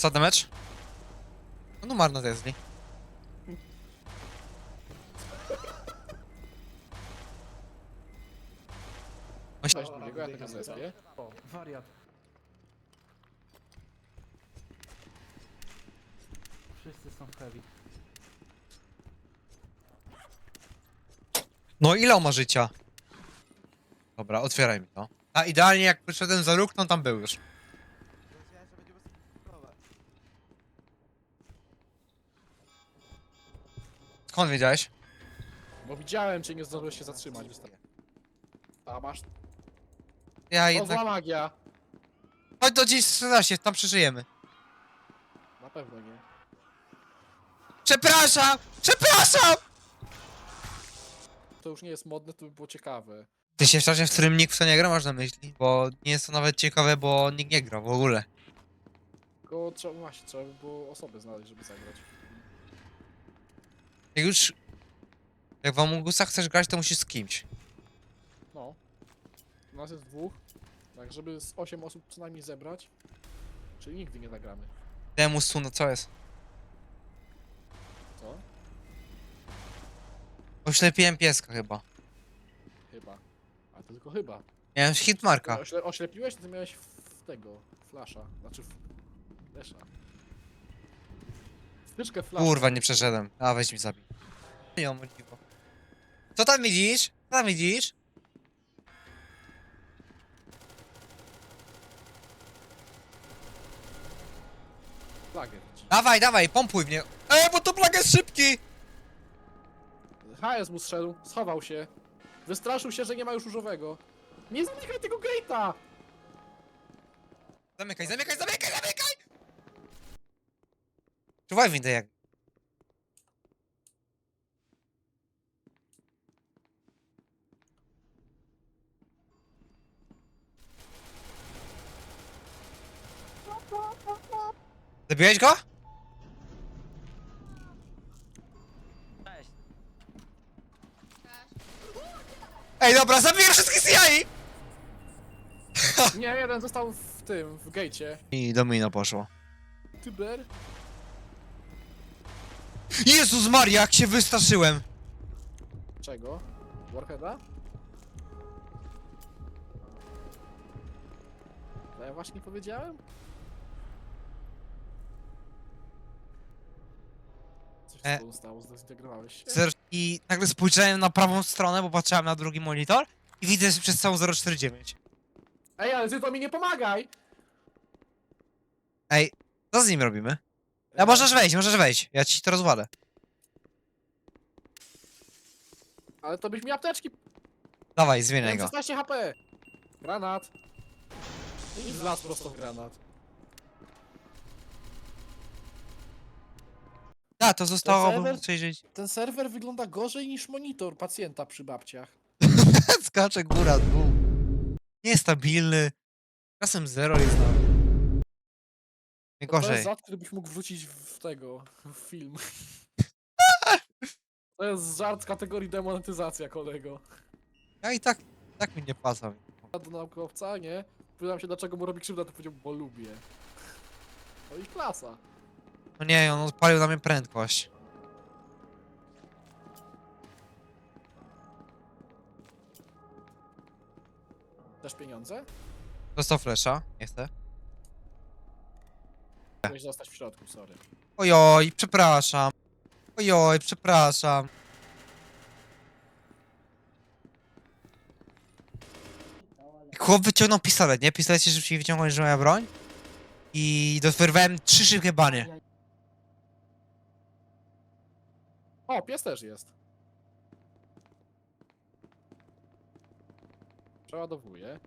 Ostatni mecz? No numer na Tesli. Weź mi go, ja zespię. O, wariat. Wszyscy są w heavy. No ile on ma życia? Dobra, otwieraj mi to. A idealnie jak wyszedłem za róg, no tam był już. Skąd wiedziałeś? Bo widziałem, czy nie zdążyłeś się zatrzymać. Wystarczy. A masz. Ja To jednak... magia. Chodź do gdzieś 13, tam przeżyjemy. Na pewno nie. Przepraszam! Przepraszam! To już nie jest modne, to by było ciekawe. Ty się w czasie, w którym nikt w to nie gra, masz na myśli? Bo nie jest to nawet ciekawe, bo nikt nie gra w ogóle. Tylko trzeba, właśnie, trzeba by było osoby znaleźć, żeby zagrać. Jak już... Jak w Amungusa chcesz grać, to musisz z kimś. No. U nas jest dwóch. Tak, żeby z 8 osób co najmniej zebrać. Czyli nigdy nie nagramy. Demu Suna, co jest? Co? Oślepiłem pieska chyba. Chyba. A to tylko chyba. Miałem hitmarka. Ośle oślepiłeś, to ty miałeś w tego. Flasza. Znaczy. w- Flesza. Wtyczkę flasza. Kurwa, nie przeszedłem. A, weź mi zabij. Nie, dziwo. Co tam widzisz? Co tam widzisz? Flagę widzi. Dawaj, dawaj, pompuj mnie. Ej, bo to jest szybki! HS mu zszedł, schował się. Wystraszył się, że nie ma już różowego. Nie zamykaj tego gate'a! Zamykaj, zamykaj, zamykaj, zamykaj! Czuwaj windę jak... Zabiłeś go? Cześć. Ej, dobra, zabiłem wszystkich CI! Nie, jeden został w tym, w gate'cie. I domino poszło. Tyber? Jezus Maria, jak się wystraszyłem! Czego? Warheada? To ja właśnie powiedziałem? Coś E. się stało, zdezintegrowałeś się? Zer- I nagle spojrzałem na prawą stronę, bo patrzyłem na drugi monitor i widzę że przez całą 049. Ej, ale ty to mi nie pomagaj! Ej, co z nim robimy? Ja możesz wejść, możesz wejść. Ja ci to rozwalę. Ale to byś mi apteczki... Dawaj, zmieniaj Miałem go. 16 HP! Granat! I wlazł prosto w granat. Da, to zostało serwer? przejrzeć. Ten serwer wygląda gorzej niż monitor pacjenta przy babciach. Skacze góra, dół. Niestabilny. Czasem zero jest nawet. Nie To jest żart, który byś mógł wrzucić w tego, w film. To jest żart z kategorii demonetyzacja, kolego. Ja i tak, tak mi nie pasa. A do naukowca, nie? Pytam się, dlaczego mu robi krzywdę, to powiedział, bo lubię. No i klasa. No nie, on odpalił na mnie prędkość. Też pieniądze? Dostał flesza, nie chcę. Zostać w środku, sorry. Ojoj, przepraszam. Ojoj, przepraszam. Chłop wyciągnął pistolet, nie? Pistolet się szybciej wyciągnął niż moja broń. I do- wyrwałem trzy szybkie banie. O, pies też jest. Przeładowuję.